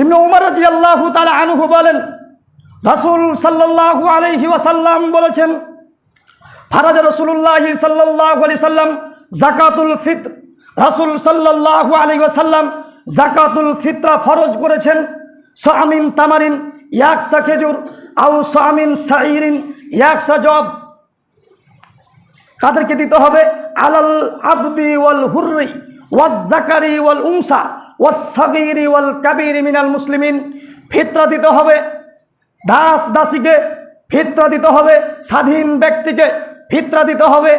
ইবনে উমর রাজি আল্লাহ তালা আনহু বলেন, রাসুল সাল্লাল্লাহু আলাইহি ওয়াসাল্লাম বলেছেন, ফারাজ রসুল্লাহ সাল্লাহ আলি সাল্লাম জাকাতুল ফিত রাসুল সাল্লাহ আলী ওয়াসাল্লাম জাকাতুল ফিতরা ফরজ করেছেন, সামিন তামারিন ইয়াকসা খেজুর আউ সামিন সাইরিন ইয়াকসা জব। কাদেরকে দিতে হবে আলাল আবদি ওয়াল হুররি। ওয়াল জাকারি ওয়াল উমসা ওয়াস সাগিরি ওয়াল কাবির মিনাল মুসলিমিন। ফিতরা দিতে হবে দাস দাসীকে ফিতরা দিতে হবে স্বাধীন ব্যক্তিকে, ফিতরা দিতে হবে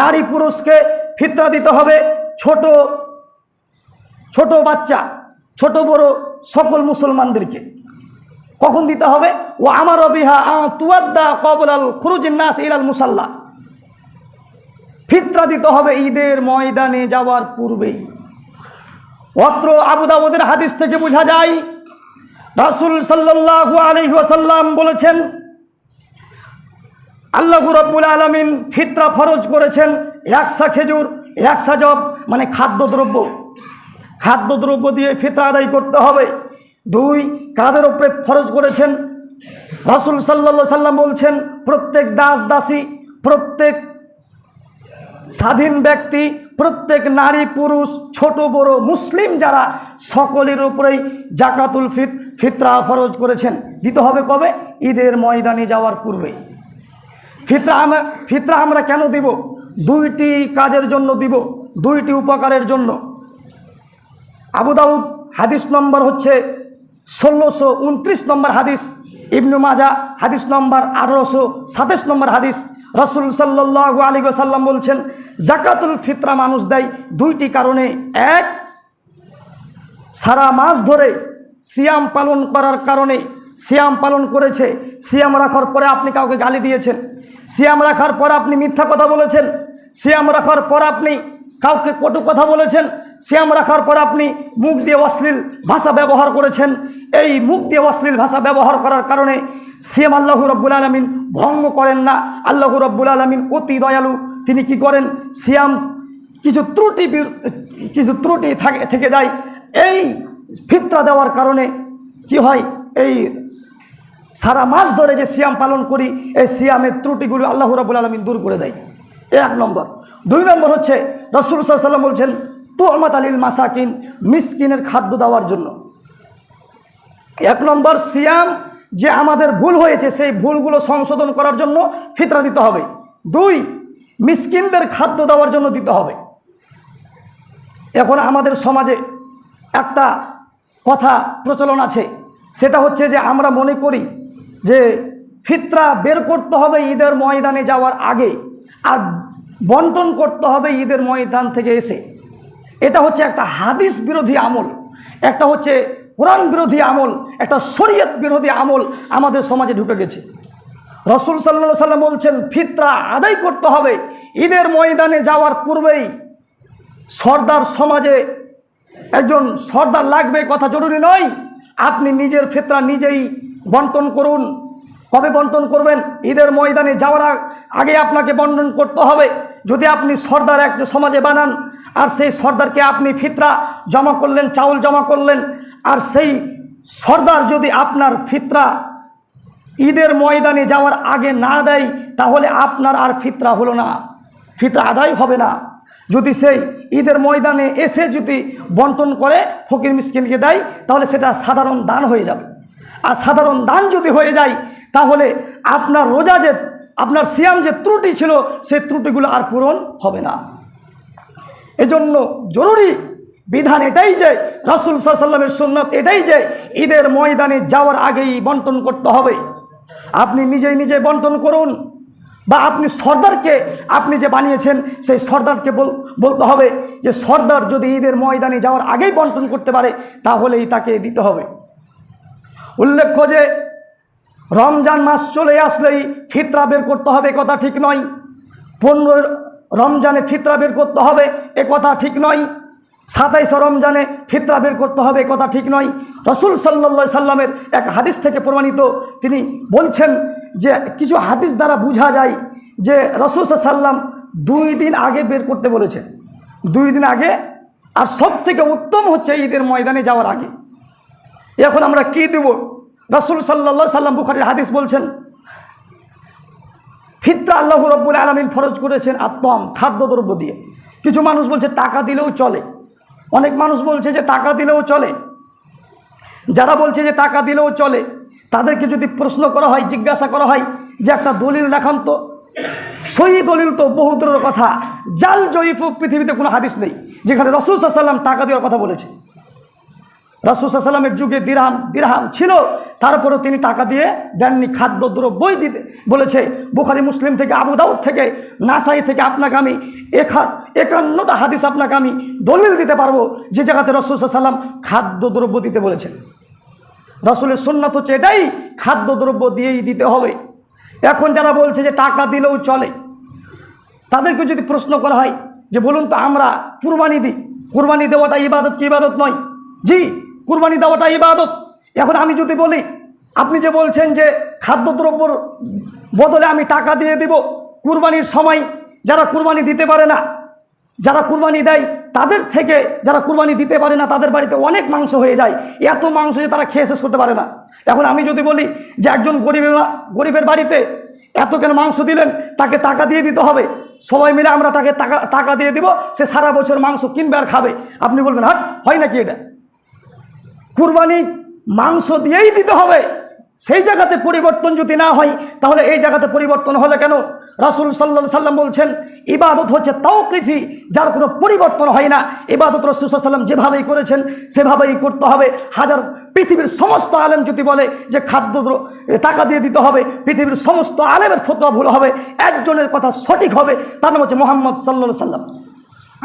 নারী পুরুষকে, ফিতরা দিতে হবে ছোট ছোট বাচ্চা, ছোট বড় সকল মুসলমানদেরকে। কখন দিতে হবে? ও আমার বিহা তুয়াদ্দা কবলাল খুরুজিন নাস ইলাল মুসাল্লা। ফিতরা দিতে হবে ঈদের ময়দানে যাওয়ার পূর্বেই। অত্র আবুদাবুদের হাদিস থেকে বোঝা যায়, রাসুল সাল্লাল্লাহু আলাইহি ওয়াসাল্লাম বলেছেন, আল্লাহ রব্বুল আলমিন ফিতরা ফরজ করেছেন একশা খেজুর, একশা জব মানে খাদ্যদ্রব্য। খাদ্যদ্রব্য দিয়ে ফিতরা আদায় করতে হবে। দুই, কাদের ওপরে ফরজ করেছেন? রাসুল সাল্লা সাল্লাম বলছেন, প্রত্যেক দাস দাসী, প্রত্যেক স্বাধীন ব্যক্তি, প্রত্যেক নারী, পুরুষ, ছোট, বড়, মুসলিম যারা সকলের উপরেই জাকাতুল ফিত, ফিতরা ফরজ করেছেন। দিতে হবে কবে? ঈদের ময়দানে যাওয়ার পূর্বে। ফিতরা আমরা ফিতরা আমরা কেন দিব? দুইটি কাজের জন্য দিব, দুইটি উপকারের জন্য। আবু দাউদ, হাদিস নম্বর হচ্ছে ষোলোশো উনত্রিশ নম্বর হাদিস। ইবনু মাজা, হাদিস নম্বর আঠারোশো সাতাশ নম্বর হাদিস। রসুল সাল্লাহ আলী সাল্লাম বলছেন, জাকাতুল ফিতরা মানুষ দেয় দুইটি কারণে। এক, সারা মাস ধরে সিয়াম পালন করার কারণে সিয়াম পালন করেছে। সিয়াম রাখার পরে আপনি কাউকে গালি দিয়েছেন। সিয়াম রাখার পর আপনি মিথ্যা কথা বলেছেন। সিয়াম রাখার পর আপনি কাউকে কটু কথা বলেছেন। সিয়াম রাখার পর আপনি মুখ দিয়ে অশ্লীল ভাষা ব্যবহার করেছেন। এই মুখ দিয়ে অশ্লীল ভাষা ব্যবহার করার কারণে সিয়াম আল্লাহ রব্বুল আলমিন ভঙ্গ করেন না। আল্লাহ রব্বুল আলমিন অতি দয়ালু। তিনি কি করেন? সিয়াম কিছু ত্রুটি কিছু ত্রুটি থাকে, থেকে যায়। এই ফিতরা দেওয়ার কারণে কি হয়? এই সারা মাস ধরে যে সিয়াম পালন করি, এই সিয়ামের ত্রুটিগুলো আল্লাহ রাবুল আলমিন দূর করে দেয়। এক নম্বর। দুই নম্বর হচ্ছে রসুল সাল্লাম বলছেন তো আমাদ আলীল মাসাকিন মিসকিনের খাদ্য দেওয়ার জন্য। এক নম্বর সিয়াম যে আমাদের ভুল হয়েছে, সেই ভুলগুলো সংশোধন করার জন্য ফিতরা দিতে হবে। দুই, মিসকিনদের খাদ্য দেওয়ার জন্য দিতে হবে। এখন আমাদের সমাজে একটা কথা প্রচলন আছে, সেটা হচ্ছে যে আমরা মনে করি যে ফিতরা বের করতে হবে ঈদের ময়দানে যাওয়ার আগে আর বন্টন করতে হবে ঈদের ময়দান থেকে এসে। এটা হচ্ছে একটা হাদিস বিরোধী আমল, একটা হচ্ছে কোরআন বিরোধী আমল, একটা শরীয়ত বিরোধী আমল আমাদের সমাজে ঢুকে গেছে। রসুল সাল্লা সাল্লাম বলছেন, ফিতরা আদায় করতে হবে। ঈদের ময়দানে যাওয়ার পূর্বেই সর্দার সমাজে একজন সর্দার লাগবে কথা জরুরি নয়। আপনি নিজের ফিতরা নিজেই বন্টন করুন। কবে বন্টন করবেন? ঈদের ময়দানে যাওয়ার আগে আপনাকে বন্টন করতে হবে। যদি আপনি সর্দার এক সমাজে বানান, আর সেই সর্দারকে আপনি ফিতরা জমা করলেন, চাউল জমা করলেন, আর সেই সর্দার যদি আপনার ফিতরা ঈদের ময়দানে যাওয়ার আগে না দেয়, তাহলে আপনার আর ফিতরা হলো না। ফিতরা আদায় হবে না। যদি সেই ঈদের ময়দানে এসে যদি বন্টন করে, ফকির মিসকিনকে দেয়, তাহলে সেটা সাধারণ দান হয়ে যাবে। আর সাধারণ দান যদি হয়ে যায়, তাহলে আপনার রোজা যে আপনার সিয়াম যে ত্রুটি ছিল সেই ত্রুটিগুলো আর পূরণ হবে না। এজন্য জরুরি বিধান এটাই যে, রাসুল সাল্লামের সুন্নত এটাই যে, ঈদের ময়দানে যাওয়ার আগেই বন্টন করতে হবে। আপনি নিজেই নিজে বন্টন করুন, বা আপনি সর্দারকে, আপনি যে বানিয়েছেন, সেই সর্দারকে বল- বলতে হবে যে, সর্দার যদি ঈদের ময়দানে যাওয়ার আগেই বন্টন করতে পারে, তাহলেই তাকে দিতে হবে। উল্লেখ্য যে রমজান মাস চলে আসলেই ফিতরা বের করতে হবে কথা ঠিক নয়। পনেরো রমজানে ফিতরা বের করতে হবে, এ কথা ঠিক নয়। সাতাইশ রমজানে ফিতরা বের করতে হবে কথা ঠিক নয়। রসুল সাল্লা সাল্লামের এক হাদিস থেকে প্রমাণিত, তিনি বলছেন যে কিছু হাদিস দ্বারা বোঝা যায় যে রসুল সাল্লাম দুই দিন আগে বের করতে বলেছেন। দুই দিন আগে, আর সব থেকে উত্তম হচ্ছে ঈদের ময়দানে যাওয়ার আগে। এখন আমরা কি দেব? রাসুল সাল্লা সাল্লাম বুখারির হাদিস বলছেন, ফিতরা আল্লাহ রব্বুল আলমিন ফরজ করেছেন আত্মম, খাদ্যদ্রব্য দিয়ে। কিছু মানুষ বলছে, টাকা দিলেও চলে। অনেক মানুষ বলছে যে, টাকা দিলেও চলে। যারা বলছে যে, টাকা দিলেও চলে, তাদেরকে যদি প্রশ্ন করা হয়, জিজ্ঞাসা করা হয় যে, একটা দলিল দেখান তো। সই দলিল তো বহু দূরের কথা। জাল জয়ীফ পৃথিবীতে কোনো হাদিস নেই, যেখানে রসুল সাল্লাম টাকা দেওয়ার কথা বলেছে। রাসুসাল্লামের যুগে দিরহাম দিরহাম ছিল। তারপরেও তিনি টাকা দিয়ে দেননি খাদ্য দ্রব্যই দিতে বলেছে। বুখারি, মুসলিম থেকে, আবু দাউদ থেকে, নাসাই থেকে আপনাকে আমি এখা একান্নটা হাদিস আপনাকে আমি দলিল দিতে পারব যে জায়গাতে রসুসাল্লাম খাদ্য দ্রব্য দিতে বলেছেন। রসুলের সুন্নাত হচ্ছে এটাই, খাদ্যদ্রব্য দিয়েই দিতে হবে। এখন যারা বলছে যে টাকা দিলেও চলে, তাদেরকে যদি প্রশ্ন করা হয় যে বলুন তো আমরা কুরবানি দিই, কুরবানি দেওয়াটা ইবাদত কি ইবাদত নয়? জি কুরবানি দেওয়াটা ইবাদত। এখন আমি যদি বলি, আপনি যে বলছেন যে খাদ্যদ্রব্যর বদলে আমি টাকা দিয়ে দিব, কুরবানির সময় যারা কুরবানি দিতে পারে না, যারা কুরবানি দেয়, তাদের থেকে যারা কুরবানি দিতে পারে না, তাদের বাড়িতে অনেক মাংস হয়ে যায়। এত মাংস যে তারা খেয়ে শেষ করতে পারে না। এখন আমি যদি বলি যে একজন গরিবের গরিবের বাড়িতে এত কেন মাংস দিলেন, তাকে টাকা দিয়ে দিতে হবে। সবাই মিলে আমরা তাকে টাকা টাকা দিয়ে দিব, সে সারা বছর মাংস কিনবে আর খাবে। আপনি বলবেন, হাট, হয় নাকি এটা? কুরবানি মাংস দিয়েই দিতে হবে। সেই জায়গাতে পরিবর্তন যদি না হয়, তাহলে এই জায়গাতে পরিবর্তন হলে কেন? রাসুল সাল্লা সাল্লাম বলছেন, ইবাদত হচ্ছে তাও তাওকিফি, যার কোনো পরিবর্তন হয় না। ইবাদত রসুল সাল্লাম যেভাবেই করেছেন, সেভাবেই করতে হবে। হাজার, পৃথিবীর সমস্ত আলেম যদি বলে যে খাদ্য টাকা দিয়ে দিতে হবে, পৃথিবীর সমস্ত আলেমের ফতোয়া ভুল হবে, একজনের কথা সঠিক হবে, তার নাম হচ্ছে মোহাম্মদ সাল্লা সাল্লাম।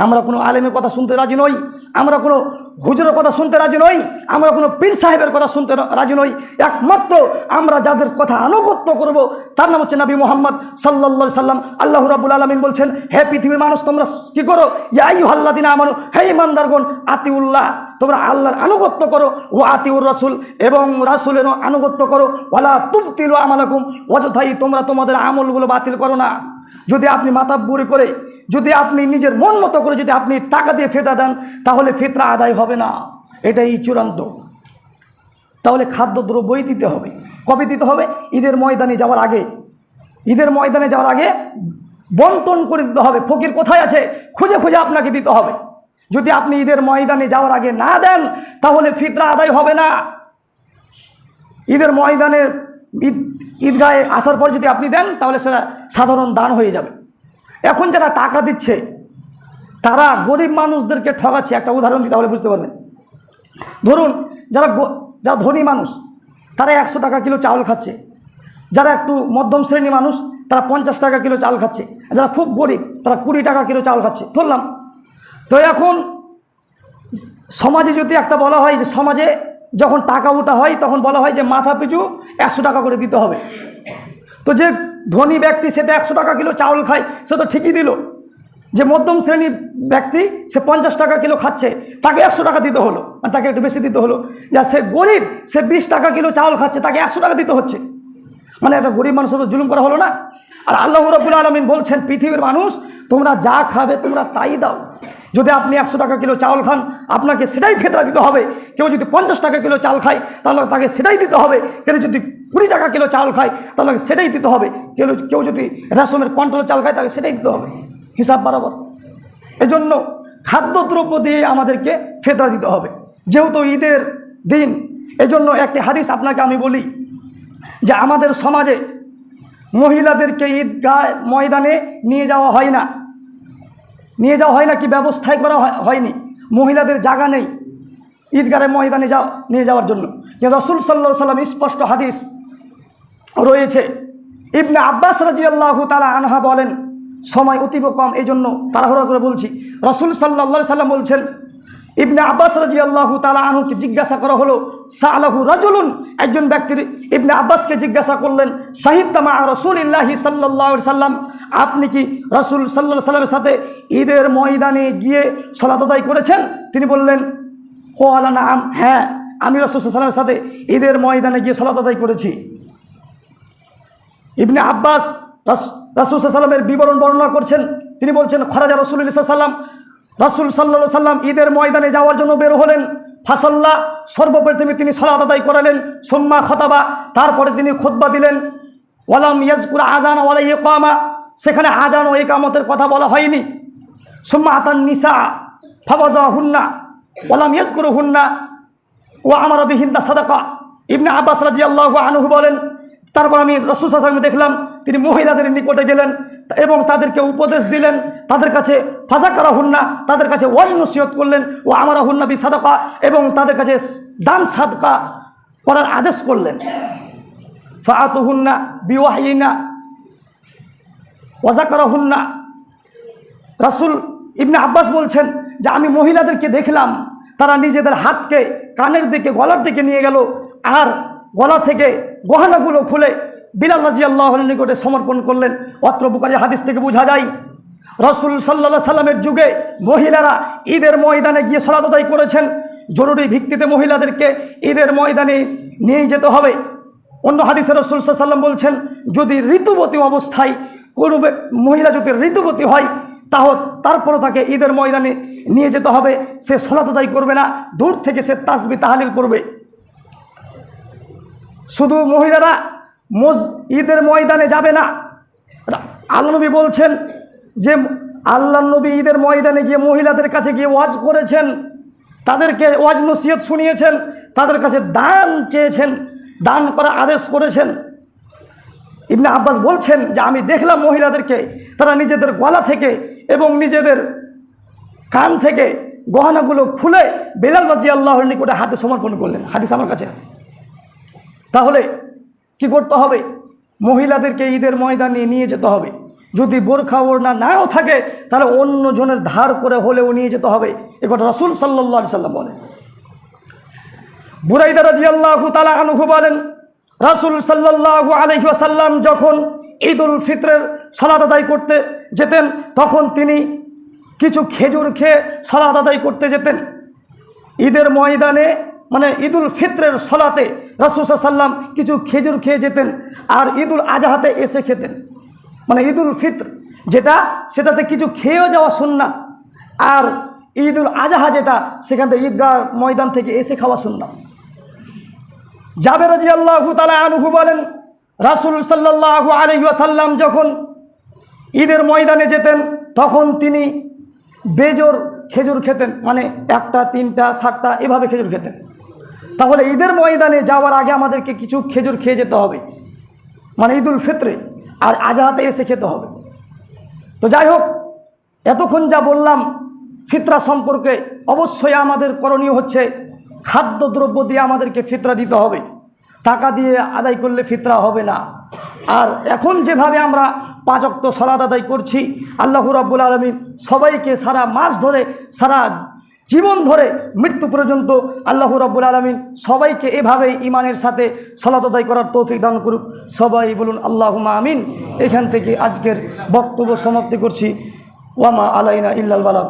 আমরা কোনো আলেমের কথা শুনতে রাজি নই, আমরা কোনো হুজুরের কথা শুনতে রাজি নই, আমরা কোনো পীর সাহেবের কথা শুনতে রাজি নই। একমাত্র আমরা যাদের কথা আনুগত্য করব, তার নাম হচ্ছে নবী মোহাম্মদ সাল্লা সাল্লাম। আল্লাহ রাবুল আলমিন বলছেন, হে পৃথিবীর মানুষ, তোমরা কী করো? ইয়াই হাল্লাদিন আমানু, হে ইমানদারগণ আতিউল্লাহ, তোমরা আল্লাহর আনুগত্য করো ও আতিউর রাসুল, এবং রাসুলেরও আনুগত্য করো। ওলা তুবতিল আমালাকুম অযথাই তোমরা তোমাদের আমলগুলো বাতিল করো না। যদি আপনি মাথা মাতাব্বুরি করে, যদি আপনি নিজের মন মতো করে যদি আপনি টাকা দিয়ে ফেতা দেন, তাহলে ফেতরা আদায় হবে না। এটাই চূড়ান্ত। তাহলে খাদ্যদ্রব্যই দিতে হবে। কবে দিতে হবে? ঈদের ময়দানে যাওয়ার আগে। ঈদের ময়দানে যাওয়ার আগে বন্টন করে দিতে হবে। ফকির কোথায় আছে? খুঁজে খুঁজে আপনাকে দিতে হবে। যদি আপনি ঈদের ময়দানে যাওয়ার আগে না দেন, তাহলে ফিতরা আদায় হবে না। ঈদের ময়দানে ঈদগাহে আসার পর যদি আপনি দেন, তাহলে সেটা সাধারণ দান হয়ে যাবে। এখন যারা টাকা দিচ্ছে, তারা গরিব মানুষদেরকে ঠকাচ্ছে। একটা উদাহরণ দিতে তাহলে বুঝতে পারবেন। ধরুন, যারা যারা ধনী মানুষ, তারা একশো টাকা কিলো চাউল খাচ্ছে। যারা একটু মধ্যম শ্রেণি মানুষ, তারা পঞ্চাশ টাকা কিলো চাল খাচ্ছে। যারা খুব গরিব, তারা কুড়ি টাকা কিলো চাল খাচ্ছে। ধরলাম। তো এখন সমাজে যদি একটা বলা হয় যে সমাজে যখন টাকা উঠা হয়, তখন বলা হয় যে মাথা পিছু একশো টাকা করে দিতে হবে। তো যে ধনী ব্যক্তি, সে তো একশো টাকা কিলো চাউল খায়, সে তো ঠিকই দিল। যে মধ্যম শ্রেণির ব্যক্তি, সে পঞ্চাশ টাকা কিলো খাচ্ছে, তাকে একশো টাকা দিতে হলো আর তাকে একটু বেশি দিতে হলো। যা সে গরিব, সে বিশ টাকা কিলো চাউল খাচ্ছে, তাকে একশো টাকা দিতে হচ্ছে। মানে একটা গরিব মানুষের জুলুম করা হলো না? আর আল্লাহ রবুল আলমিন বলছেন, পৃথিবীর মানুষ, তোমরা যা খাবে তোমরা তাই দাও। যদি আপনি একশো টাকা কিলো চাউল খান, আপনাকে সেটাই ফেতরা দিতে হবে। কেউ যদি পঞ্চাশ টাকা কিলো চাল খায়, তাহলে তাকে সেটাই দিতে হবে। কেউ যদি কুড়ি টাকা কিলো চাল খায়, তাহলে সেটাই দিতে হবে। কেউ কেউ যদি রেশমের কন্ট্রোল চাল খায়, তাকে সেটাই দিতে হবে। হিসাব বরাবর। এজন্য খাদ্যদ্রব্য দিয়ে আমাদেরকে ফেতরা দিতে হবে। যেহেতু ঈদের দিন, এজন্য একটি হাদিস আপনাকে আমি বলি, যে আমাদের সমাজে মহিলাদেরকে ঈদগাহ ময়দানে নিয়ে যাওয়া হয় না। নিয়ে যাওয়া হয় না কি ব্যবস্থাই করা হয়নি। মহিলাদের জায়গা নেই। ঈদগারে ময়দানে যাও, নিয়ে যাওয়ার জন্য। কিন্তু রসুল সাল্লা সাল্লাম স্পষ্ট হাদিস রয়েছে। ইবনে আব্বাস রাজি আল্লাহ তালা আনহা বলেন, সময় অতীব কম এই জন্য তাড়াহুড়া করে বলছি। রসুল সাল্লা সাল্লাম বলছেন ইবনে আব্বাস রাজি আল্লাহ তালা আনহুকে জিজ্ঞাসা করা হলো সালাহু রাজুলুন? একজন ব্যক্তির ইবনে আব্বাসকে জিজ্ঞাসা করলেন শাহিদামা রসুল ইল্লাহি সাল্লাহ সাল্লাম? আপনি কি রসুল সাল্লাহ সাল্লামের সাথে ঈদের ময়দানে গিয়ে সলাত আদায় করেছেন? তিনি বললেন আলা নাম হ্যাঁ আমি রসুল সাল্লামের সাথে ঈদের ময়দানে গিয়ে সলাত আদায় করেছি। ইবনে আব্বাস রাসুল সাল্লামের বিবরণ বর্ণনা করছেন, তিনি বলছেন, খরাজা রসুল সাল্লাম রাসুল সাল্লা সাল্লাম ঈদের ময়দানে যাওয়ার জন্য বের হলেন। ফাসল্লা, সর্বপ্রথমে তিনি সলাত আদায় করালেন, সোম্মা খতাবা, তারপরে তিনি খোদবা দিলেন। ওয়ালাম ইয়াজকুর আজান ওয়ালা ইকামা, সেখানে আজান ও একামতের কথা বলা হয়নি। সোম্মা আতান নিসা ফাবাজা হুন্না ওয়ালাম ইয়াজকুর হুন্না ও আমার বিহিন্দা সাদাকা। ইবনে আব্বাস রাজি আল্লাহ আনহু বলেন, তারপর আমি রসুল সাসামে দেখলাম, তিনি মহিলাদের নিকটে গেলেন এবং তাদেরকে উপদেশ দিলেন, তাদের কাছে ফাজা করা হুন্না তাদের কাছে ওয়াজ নসিহত করলেন, ও আমারা হুন্না বি সাদাকা এবং তাদের কাছে দান সাদকা করার আদেশ করলেন। ফাআতু হুন্না বিওয়াহিনা ওয়াজা করা হুন্না রাসুল ইবনে আব্বাস বলছেন যে, আমি মহিলাদেরকে দেখলাম, তারা নিজেদের হাতকে কানের দিকে, গলার দিকে নিয়ে গেল, আর গলা থেকে গহনাগুলো খুলে বিলাল আল্লাহ নিকটে সমর্পণ করলেন। অত্র বুকারি হাদিস থেকে বোঝা যায় রসুল সাল্লা সাল্লামের যুগে মহিলারা ঈদের ময়দানে গিয়ে সলাত আদায় করেছেন। জরুরি ভিত্তিতে মহিলাদেরকে ঈদের ময়দানে নিয়ে যেতে হবে। অন্য হাদিসে রসুল সাল্লাম বলছেন, যদি ঋতুবতী অবস্থায় কোনো মহিলা যদি ঋতুবতী হয় তাহ তারপরও তাকে ঈদের ময়দানে নিয়ে যেতে হবে। সে সলাত করবে না, দূর থেকে সে তাসবি তাহালিল করবে। শুধু মহিলারা মজ ঈদের ময়দানে যাবে না। আল্লাহ নবী বলছেন যে আল্লাহ নবী ঈদের ময়দানে গিয়ে মহিলাদের কাছে গিয়ে ওয়াজ করেছেন, তাদেরকে ওয়াজ নসিহত শুনিয়েছেন, তাদের কাছে দান চেয়েছেন, দান করা আদেশ করেছেন। ইবনে আব্বাস বলছেন যে, আমি দেখলাম মহিলাদেরকে, তারা নিজেদের গলা থেকে এবং নিজেদের কান থেকে গহনাগুলো খুলে বেলাল বাজি আল্লাহর নিকটে হাতে সমর্পণ করলেন। হাদিস আমার কাছে। তাহলে কি করতে হবে? মহিলাদেরকে ঈদের ময়দানে নিয়ে যেতে হবে। যদি বোরখা ওড়না নাও থাকে, তাহলে অন্য জনের ধার করে হলেও নিয়ে যেতে হবে। এ কথা রসুল সাল্লাহ সাল্লাম বলেন। বুরাইদা রাজি আল্লাহ তালা আনুহু বলেন, রাসুল সাল্লাহু আলহিহাসাল্লাম যখন ঈদ উল ফিতরের সালাদ আদায় করতে যেতেন, তখন তিনি কিছু খেজুর খেয়ে সালাদ আদায় করতে যেতেন। ঈদের ময়দানে মানে ঈদুল ফিতরের সলাতে রাসুল সাল্লাম কিছু খেজুর খেয়ে যেতেন আর ঈদুল আজহাতে এসে খেতেন। মানে ঈদুল ফিত্র, যেটা সেটাতে কিছু খেয়েও যাওয়া সুন্নাত, আর ঈদুল আজহা যেটা, সেখান থেকে ঈদগাহ ময়দান থেকে এসে খাওয়া সুন্নাত। জাবের রাজি আল্লাহ তালা আনহু বলেন, রাসুল সাল্লাহ আলহিসাল্লাম যখন ঈদের ময়দানে যেতেন, তখন তিনি বেজোর খেজুর খেতেন মানে একটা, তিনটা, সাতটা, এভাবে খেজুর খেতেন। তাহলে ঈদের ময়দানে যাওয়ার আগে আমাদেরকে কিছু খেজুর খেয়ে যেতে হবে। মানে ঈদুল ফিত্রে আর আজাহাতে এসে খেতে হবে। তো যাই হোক, এতক্ষণ যা বললাম, ফিতরা সম্পর্কে অবশ্যই আমাদের করণীয় হচ্ছে খাদ্যদ্রব্য দিয়ে আমাদেরকে ফিতরা দিতে হবে। টাকা দিয়ে আদায় করলে ফিতরা হবে না। আর এখন যেভাবে আমরা পাঁচ অক্ত সলাদ আদায় করছি, আল্লাহ রাব্বুল আলমিন সবাইকে সারা মাস ধরে সারা জীবন ধরে মৃত্যু পর্যন্ত আল্লাহ রাব্বুল আলমিন সবাইকে এভাবেই ইমানের সাথে সলাত আদায় করার তৌফিক দান করুক। সবাই বলুন আল্লাহ আমিন। এখান থেকে আজকের বক্তব্য সমাপ্তি করছি। ওয়ামা আলাইনা ইল্লাল হলে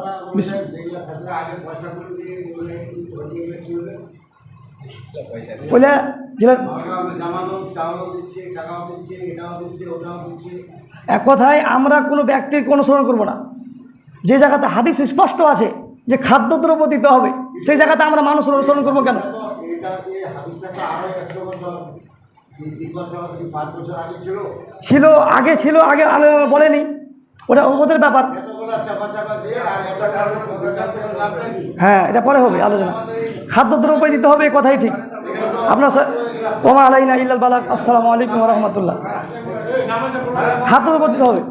বলে এক কথায় আমরা কোনো ব্যক্তির কোনো অনুসরণ করব না। যে জায়গাতে হাদিস স্পষ্ট আছে যে খাদ্যদ্রব্য দিতে হবে, সেই জায়গাতে আমরা মানুষ অনুসরণ করব কেন? ছিল, আগে ছিল, আগে বলেনি। ওটা ওদের ব্যাপার। হ্যাঁ এটা পরে হবে, আলোচনা। খাদ্যদ্রব্য দিতে হবে, এ কথাই ঠিক। আপনার ওমা আলাইনা ইল্লাল বালাক, আসসালামু আলাইকুম রহমতুল্লাহ। খাদ্যদ্রব্য দিতে হবে।